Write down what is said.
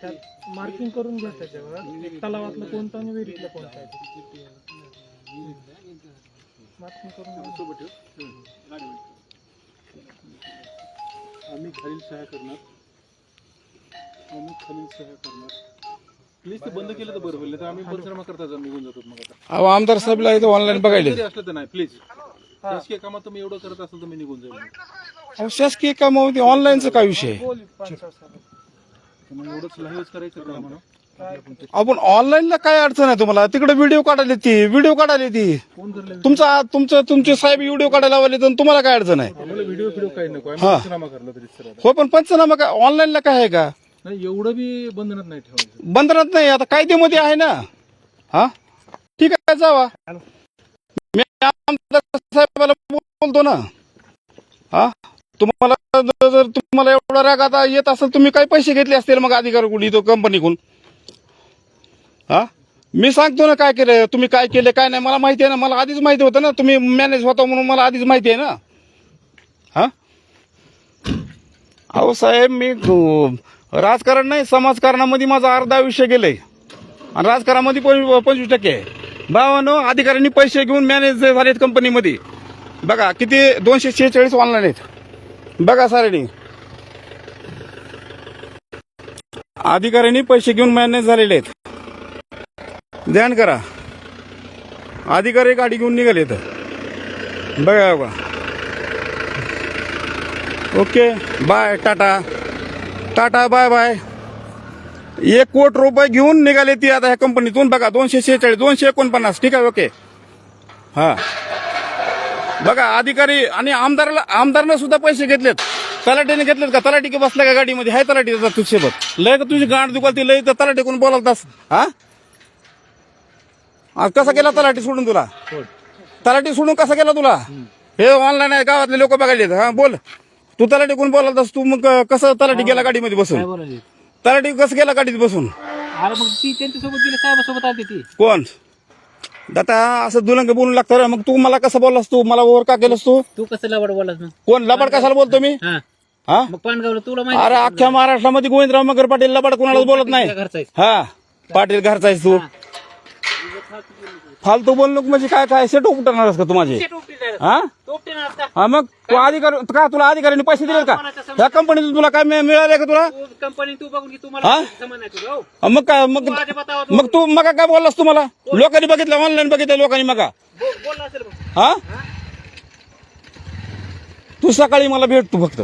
त्यात मार्किंग करून घ्या त्याच्यावर एक तलावातलं कोणतं आणि विहिरीतलं कोणतं आहे ते. मार्किंग करून घ्या. ठेव आम्ही खालील सहाय्य करणार आम्ही खालील सहाय्य करणार प्लीज ते बंद केलं तर बरं होईल तर आम्ही पंचनामा करता जर निघून जातो मग आता. अहो आमदार साहेबला इथं ऑनलाईन बघायले जरी असलं तर नाही प्लीज शासकीय कामात तुम्ही एवढं करत असाल तर मी निघून जाईल. अहो शासकीय कामामध्ये ऑनलाईनचा काय विषय? मग एवढंच लाईव्हच करायचं का म्हणा आपण ऑनलाईनला काय अडचण आहे तुम्हाला? तिकडे व्हिडिओ काढायला ती व्हिडिओ काढायला ती. फोन करले तुमचा तुमचं तुमचे साहेब व्हिडिओ काढायला लावले तर तुम्हाला काय अडचण आहे? आम्हाला व्हिडिओ व्हिडिओ काही नको आम्ही हा. पंचनामा करला तरी सर आता. हो पण पंचनामा काय ऑनलाईनला काय आहे का? नाही एवढं बी बंधनात नाही ठेवायचं. बंधनात नाही आता कायद्यामध्ये आहे ना. हा? ठीक आहे जावा. मी आमदार साहेबाला बोलतो ना. हा? तुम्हाला जर जर तुम्हाला एवढा राग आता येत असेल तुम्ही काय पैसे घेतले असतील मग अधिकाऱ्याकडून इथं कंपनीकडून. हा? मी सांगतो ना काय केलं तुम्ही काय केलं काय नाही मला माहिती आहे ना मला आधीच माहिती होतं ना तुम्ही मॅनेज होता म्हणून मला आधीच माहिती आहे ना. हा? अहो साहेब मी अं, राजकारण नाही समाजकारणामध्ये माझा अर्धा आयुष्य गेलंय. आणि राजकारणामध्ये पण पंचवीस टक्के आहे. भावानो अधिकाऱ्यांनी पैसे घेऊन मॅनेज झालेत कंपनीमध्ये बघा किती दोनशे शेहेचाळीस ऑनलाईन आहेत. बघा सारेनी अधिकाऱ्यांनी पैसे घेऊन मॅनेज झालेले आहेत. ध्यान करा. अधिकारी गाडी घेऊन निघाले बघा बघा. Okay bye tata. Tata bye bye. एक कोट रुपये घेऊन निघाले ती आता ह्या कंपनीतून. बघा दोनशे शेहेचाळीस दोनशे एकोणपन्नास. ठीक आहे ओके. हा. बघा अधिकारी आणि आमदाराला आमदारनं सुद्धा पैसे घेतलेत. तलाठीने घेतलेत का? तलाठी की बसला का गाडीमध्ये? हाय तलाठी तुझ्यासोबत. लय का तुझी गाठ दुखाल ती लय तर तलाठी कोण बोलावतास हा? आज कसा गेला तलाठी सोडून तुला? तलाठी सोडून कसा गेला तुला? हे ऑनलाईन आहे गावातले लोक बघायले हा बोल. तू तलाठी कोण बोलावतास तू मग कसं तलाठी गेला गाडीमध्ये बसून? बोलायली तलाठी कसं गेला गाडीत बसून? अरे मग ती त्यांच्यासोबत गेली साहेबासोबत आली ती. कोण? दाता असं दुलंग बोलून लागतं रे. मग तू मला कसं बोललास तू? मला ओव्हर का केलंस तू? तू कसं लवड बोलास मग? कोण? लबाड कशाला बोलतो मी? हा. हा? मग पानगावला तुला माहिती अरे अख्ख्या महाराष्ट्रामध्ये गोविंदराव मगर पाटील लबाड कोणालाच बोलत नाही. तुझ्या घरचा आहेस. हा. पाटील घरचा आहेस तू. फालतू बोल नको म्हणजे काय? काय सेट उपटणारस का तू माझे. हा? हा मग तू अधिकारी का तुला अधिकाऱ्यांनी पैसे दिले का? या कंपनीतून तुला काय मिळ- मिळाले का तुला? कंपनी तू बघून की हा? तुझं हो. हा, मग काय मग तू मग तू मग काय बोललास तू मला लोकांनी बघितलं ऑनलाईन बघितलं लोकांनी मग. बोल- बोलला असेल मग. हा? तू सकाळी मला भेट तू फक्त.